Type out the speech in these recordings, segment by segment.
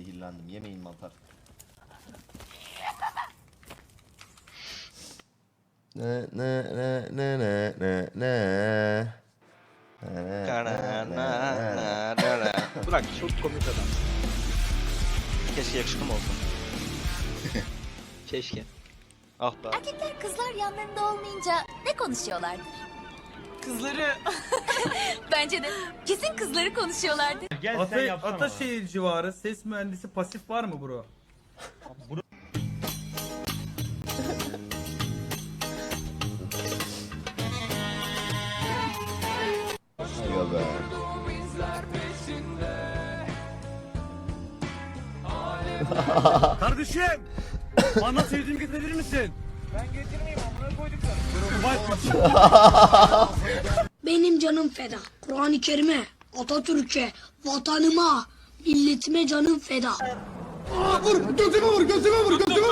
zehirlendim. Yemeyin mantar. Ne ne ne ne ne ne ne. Bırak çok komik adam. Keşke yakışıklım olsun. Keşke. Ah be. Erkekler kızlar yanlarında olmayınca ne konuşuyorlardır? Kızları Bence de kesin kızları konuşuyorlardır. gel sen Ata, yapsana. Ataşehir civarı ses mühendisi pasif var mı bro? Be. Kardeşim! Bana sevdiğimi getirebilir misin? Ben getirmeyeyim amına koyduk Benim canım feda. Kur'an-ı Kerim'e, Atatürk'e, vatanıma, milletime canım feda. My sister have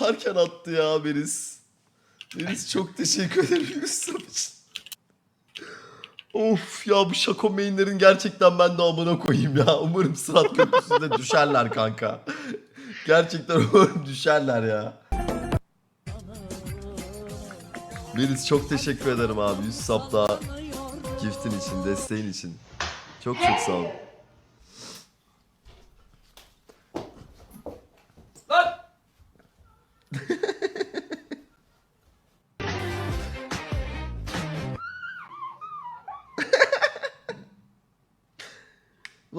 Of koparken attı ya Beriz. Beriz çok teşekkür ederim Yusuf için. Of ya bu şako mainlerin gerçekten ben de amına koyayım ya. Umarım Sırat Köprüsü'nde düşerler kanka. Gerçekten umarım düşerler ya. Beriz çok teşekkür ederim abi. 100 sap daha giftin için, desteğin için. Çok çok sağ ol.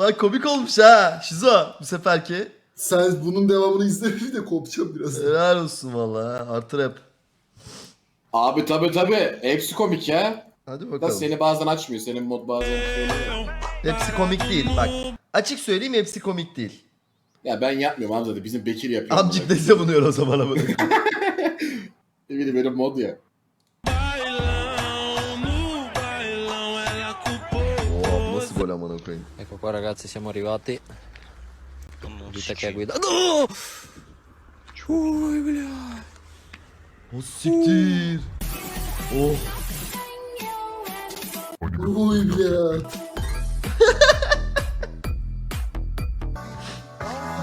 Lan komik olmuş ha. Şizo bu seferki. Sen bunun devamını izlemeyeyim de kopacağım biraz. Helal olsun valla. Artı rap. Abi tabi tabi. Hepsi komik ya. Hadi Da bakalım. seni bazen açmıyor. Senin mod bazen. Hepsi komik değil bak. Açık söyleyeyim hepsi komik değil. Ya ben yapmıyorum Hamza da. Bizim Bekir yapıyor. Amcık da savunuyor o zaman ama. Ne bileyim benim mod ya. Oo nasıl gol amına koyayım. Ecco qua ragazzi siamo arrivati. Bunu Vita che ha sikeyim. guidato. No! O siktir. Oh. Uy bile.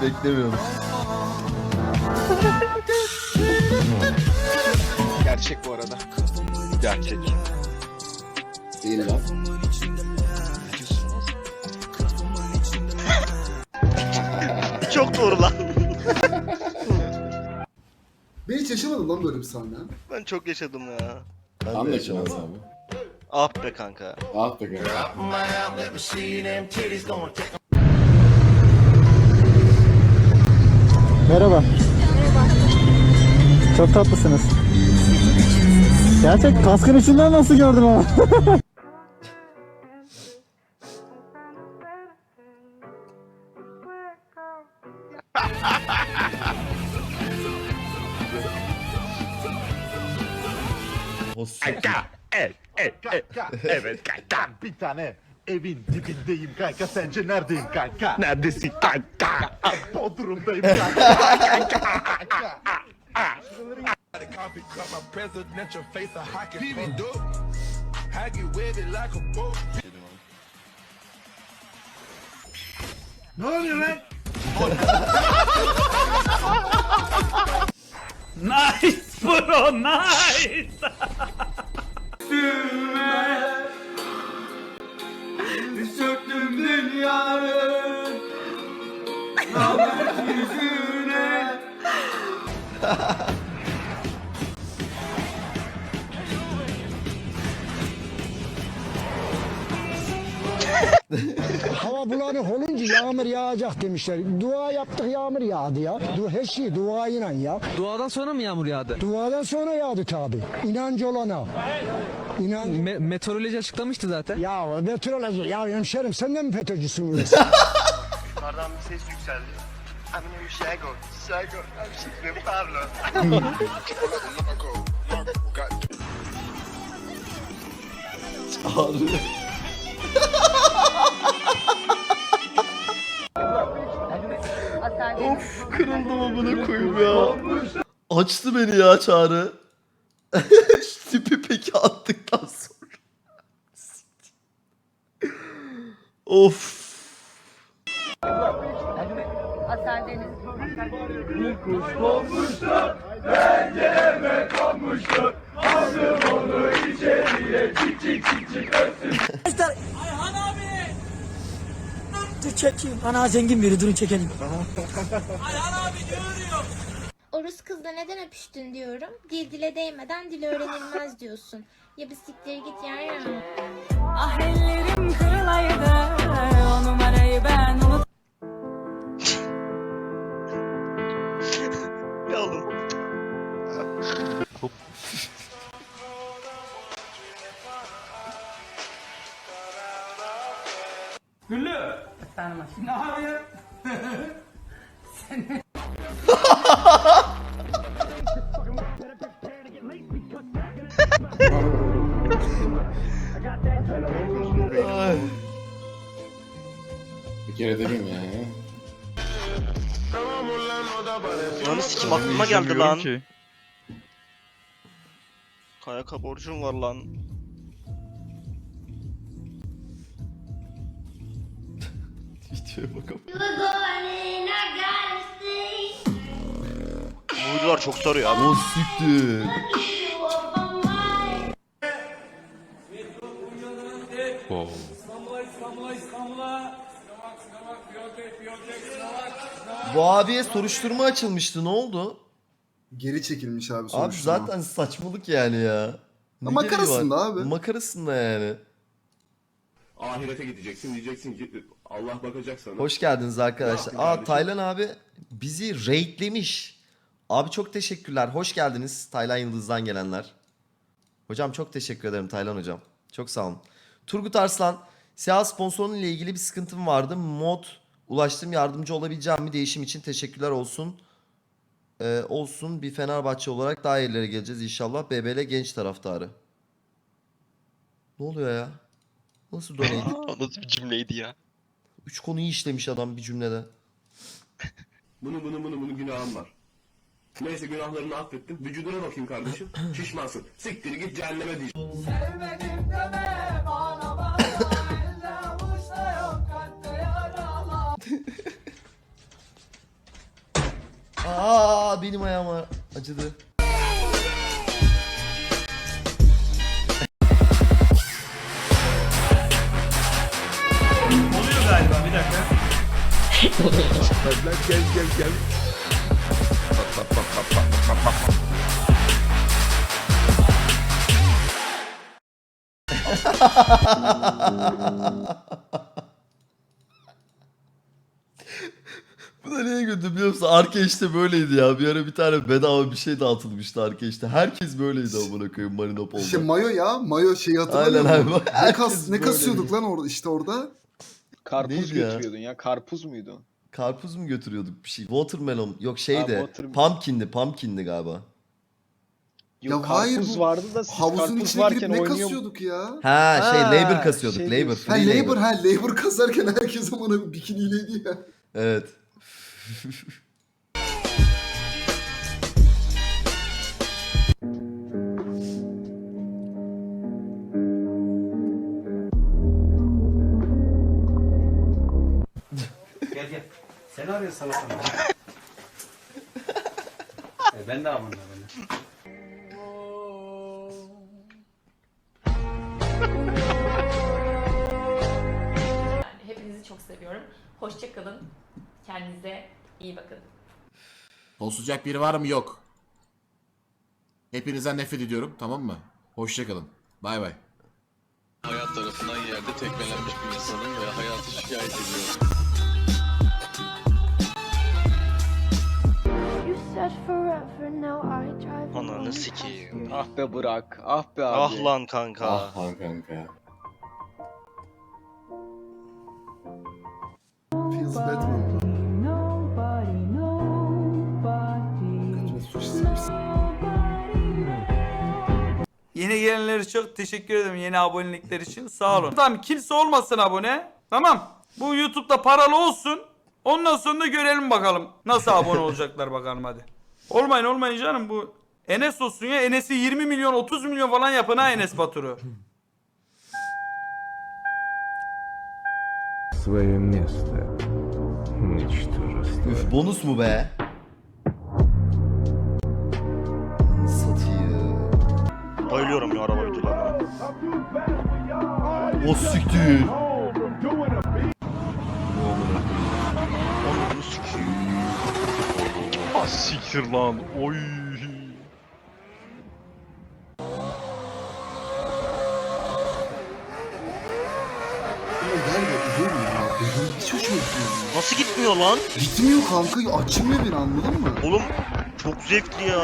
Beklemiyorum. Gerçek bu arada. Gerçek. Değil lan. Doğru lan. Ben hiç yaşamadım lan böyle bir sahne. Ben çok yaşadım ya. Ben de. Hamza abi. Ah be kanka. Ah be kanka. Merhaba. Çok tatlısınız. Gerçek kaskın içinden nasıl gördüm ama? O siktir. Evet kanka. Bir tane evin dibindeyim kanka. Sence neredeyim kanka? Neredesin kanka? Bodrum'dayım kanka. Ne oluyor lan? nice bro nice. Hava bulanık olunca yağmur yağacak demişler. Dua yaptık yağmur yağdı ya. Du her şey duayla ya. Duadan sonra mı yağmur yağdı? Duadan sonra yağdı tabi. İnancı olana. İnan... meteoroloji açıklamıştı zaten. ya meteoroloji ya hemşerim sen de mi FETÖ'cüsün? Yukarıdan bir ses yükseldi. Eminim Şego, Şego, Şikrim Parlo. Ağrı. Of kırıldım amına koyayım ya. Açtı beni ya Çağrı. Tipi peki attıktan sonra. of. Dur çekeyim. Ana zengin biri durun çekelim. O Rus kızla neden öpüştün diyorum. Dil dile değmeden dil öğrenilmez diyorsun. Ya bir siktir git yer ya. Ah ellerim kırılaydı. O numarayı ben unut. Ya oğlum. Ay. Bir kere demeyeyim ya. Ananı sikim aklıma geldi lan. Kayaka borcum var lan. Videoya bakalım. Bu videolar çok sarıyor abi. O siktir. Bu abiye soruşturma açılmıştı. Ne oldu? Geri çekilmiş abi Abi soruşturma. zaten saçmalık yani ya. Ne makarasında gereği var? abi. Makarasında yani. Ahirete gideceksin diyeceksin ki Allah bakacak sana. Hoş geldiniz arkadaşlar. Aa yaptın Taylan abi bizi raidlemiş. Abi çok teşekkürler. Hoş geldiniz Taylan Yıldız'dan gelenler. Hocam çok teşekkür ederim Taylan hocam. Çok sağ olun. Turgut Arslan. Siyah sponsorun ile ilgili bir sıkıntım vardı. Mod ulaştım yardımcı olabileceğim mi? Değişim için teşekkürler olsun. Ee, olsun bir Fenerbahçe olarak daha ileri geleceğiz inşallah. BBL genç taraftarı. Ne oluyor ya? Nasıl donate? O nasıl bir cümleydi ya? Üç konuyu işlemiş adam bir cümlede. Bunu bunu bunu bunu günahım var. Neyse günahlarını affettim. Vücuduna bakayım kardeşim. Şişmansın. Siktir git cehenneme diyeceğim. Aa benim ayağıma acıdı. Dakika. Bu da neye güldü biliyor musun? Arka işte böyleydi ya. Bir ara bir tane bedava bir şey dağıtılmıştı arka işte. Herkes böyleydi amına koyayım Marinopol'da. Şey mayo ya. Mayo şeyi hatırlamıyor Aynen musun? abi. Ne, kas, ne kasıyorduk lan orada işte orada? Karpuz Neydi ya? götürüyordun ya. Karpuz muydu? Karpuz mu götürüyorduk bir şey? Watermelon. Yok şeydi. Ha, water- Pumpkin'di. Pumpkin'di galiba. Yok Ya hayır, karpuz bu vardı da siz Havuzun karpuz içine girip varken ne oynuyor... kasıyorduk ya? Ha, şey Ha, labor kasıyorduk. şey labor. diyorsun. Ha Free labor, labor. ha labor kasarken herkes amına bikiniyleydi ya. Evet. Sen arıyor sana sana. e, ben de amına ben. Hepinizi çok seviyorum. Hoşçakalın. Kendinize iyi bakın. Olacak biri var mı? Yok. Hepinizden nefret ediyorum. Tamam mı? Hoşçakalın. Bay bay. Hayat tarafından yerde tekmelenmiş bir insanın ve hayatı şikayet ediyor. Ananı sikeyim. Ah be bırak. Ah be abi. Ah lan kanka. Ah lan kanka. Feels suç silmişsin. Yeni gelenler çok teşekkür ederim yeni abonelikler için. Sağ olun. Tamam kimse olmasın abone. Tamam. Bu YouTube'da paralı olsun. Ondan sonra da görelim bakalım. Nasıl abone olacaklar bakalım hadi. Olmayın olmayın canım bu. Enes olsun ya. Enes'i 20 milyon 30 milyon falan yapın ha Enes Batur'u. Üf bonus mu be? Satayım. Bayılıyorum ya araba videolarına. O siktir. Siktir lan. Oy. Üzüyorum ya. Benim hiç hoşuma gitmiyor. Nasıl gitmiyor lan? Gitmiyor kanka. Açmıyor beni anladın mı? Oğlum çok zevkli ya.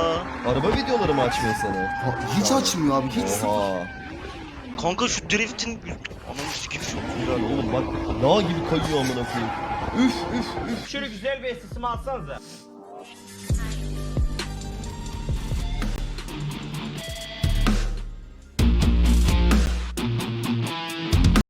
Araba videoları mı açmıyor seni? Ha, hiç açmıyor abi. Hiç sıfır. Oha. Kanka şu driftin... Ananı sikeyim şu. Güzel oğlum bak. Dağ gibi kayıyor amına koyayım. Üf üf üf. Şöyle güzel bir esisimi alsanıza.